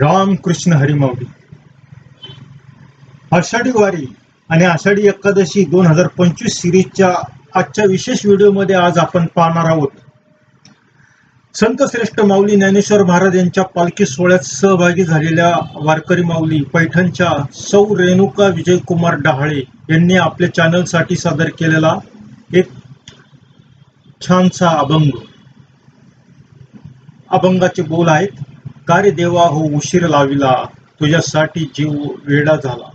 रामकृष्ण हरिमाऊली. आषाढी वारी आणि आषाढी एकादशी दोन हजार पंचवीस सिरीजच्या आजच्या विशेष व्हिडिओमध्ये आज आपण पाहणार आहोत. संत श्रेष्ठ माऊली ज्ञानेश्वर महाराज यांच्या पालखी सोहळ्यात सहभागी झालेल्या वारकरी माऊली पैठणच्या सौ रेणुका विजयकुमार डहाळे यांनी आपल्या चॅनलसाठी सादर केलेला एक छानसा अभंग. अभंगाचे बोल आहेत. कार्य देवा हो उशीर लाविला तुझ्यासाठी जीव वेडा झाला.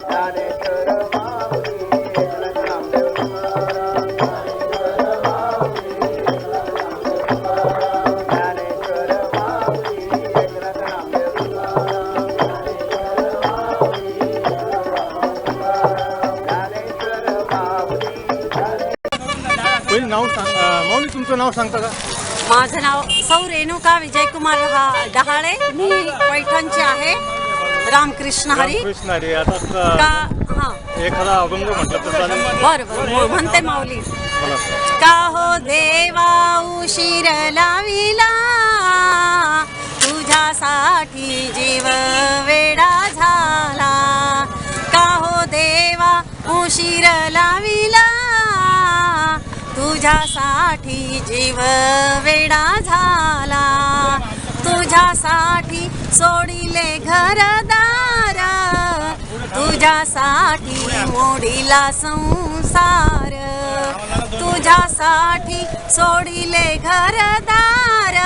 पहिले तुमचं नाव सांगता का? माझं नाव सौ रेणुका विजयकुमार हा डहाळे. मी पैठणची आहे. रामकृष्ण हरी. कृष्ण रे आता का क- हा. एखादा अभंग म्हटलं तर चालेल. बरं बरं. म्हणते माऊली. का हो देवा उशीर लाविला? तुझ्यासाठी जीव वेडा झाला. का हो देवा उशीर लाविला? तुझ्यासाठी जीव वेडा झाला. तुझ्यासाठी सोडिले घरदार तुझ्यासाठी मोडीला संसार. तुझ्यासाठी सोडिले घरदार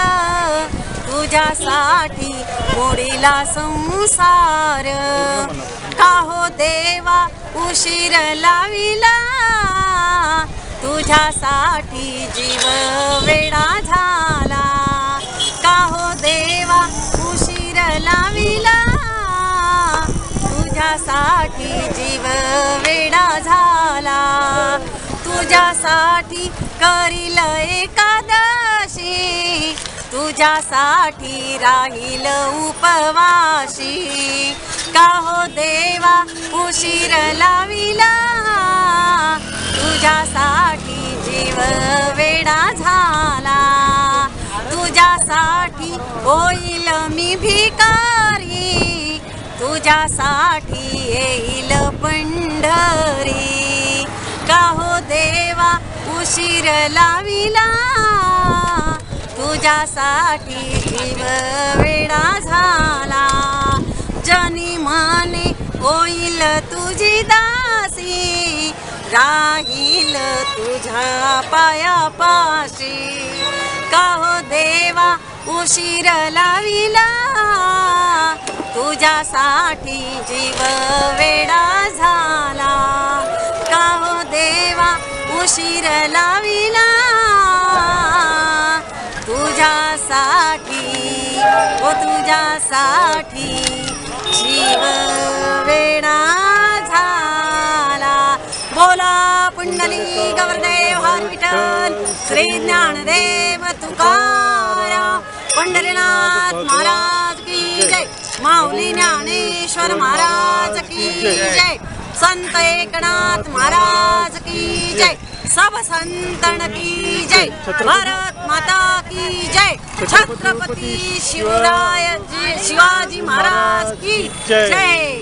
तुझ्यासाठी मोडीला संसार. का हो देवा उशीर लाविला? तुझ्यासाठी जीव वेडा झाला. का हो देवा उशीर लाविला? तुझ्यासाठी जीव वेडा झाला. तुझ्यासाठी करील एकादशी. तुझ्यासाठी राहील उपवाशी. का हो देवा उशीर होईल मी भिकारी तुझ्यासाठी येईल पंढरी. का हो देवा उशीर लाविला? तुझ्यासाठी जीव वेडा झाला. जनी माने होईल तुझी दासी. राहील तुझ्या पाया उशीर लाविला. तुझ्यासाठी जीव वेडा झाला. का हो देवा उशीर लाविला? तुझ्यासाठी ओ तुझ्यासाठी जीव वेडा झाला. बोला पुंडली गवरदेव हर विठ्ठल श्री ज्ञानदेव तुका पंढरीनाथ महाराज की जय. माऊली ज्ञानेश्वर महाराज की जय. संत एकनाथ महाराज की जय. सब संतन की जय. भारत माता की जय. छत्रपती शिवराय जी- शिवाजी महाराज की जय.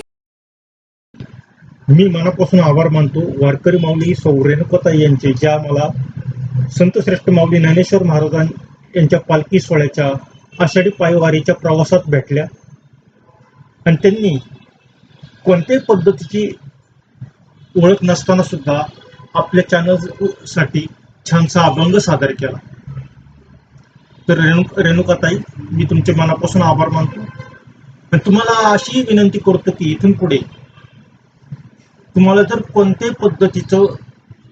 मी मनापासून आभार मानतो. वारकरी माऊली सौ रेणुकताई यांचे ज्या मला संत श्रेष्ठ माऊली ज्ञानेश्वर महाराजां यांच्या पालखी सोहळ्याच्या आषाढी पायवारीच्या प्रवासात भेटल्या. आणि त्यांनी कोणत्याही पद्धतीची ओळख नसताना सुद्धा आपल्या चॅनलसाठी छानसा अभंग सादर केला. तर रेणु रेणुकाताई मी तुमच्या मनापासून आभार मानतो. आणि तुम्हाला अशी विनंती करतो की इथून पुढे तुम्हाला जर कोणत्याही पद्धतीचं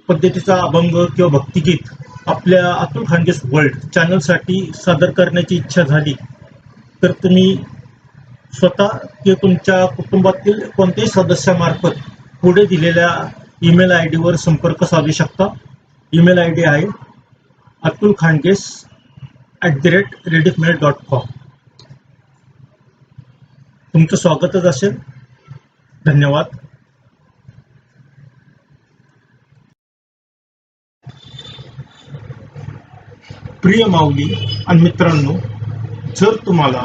पद्धतीचा अभंग किंवा भक्तिगीत आपल्या अतुल खानगेस वर्ल्ड चॅनलसाठी सादर करण्याची इच्छा झाली तर तुम्ही स्वतः किंवा तुमच्या कुटुंबातील कोणत्याही सदस्यामार्फत पुढे दिलेल्या ईमेल आय डीवर संपर्क साधू शकता. ईमेल आय डी आहे Atul खानगेस at the rate rediffmail dot com तुमचं स्वागतच असेल. धन्यवाद. प्रिय माऊली आणि मित्रांनो जर तुम्हाला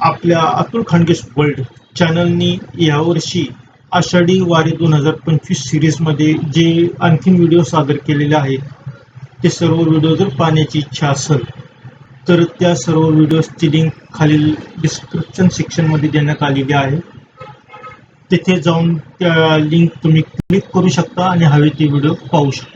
आपल्या अतुल खांडगे वर्ल्ड चॅनलनी यावर्षी आषाढी वारी दोन हजार पंचवीस सिरीजमध्ये जे आणखीन व्हिडिओ सादर केलेले आहेत ते सर्व व्हिडिओ जर पाहण्याची इच्छा असेल तर त्या सर्व व्हिडिओजची लिंक खालील डिस्क्रिप्शन सेक्शनमध्ये देण्यात आलेली आहे. तिथे जाऊन त्या लिंक तुम्ही क्लिक करू शकता आणि हवे ते व्हिडिओ पाहू शकता.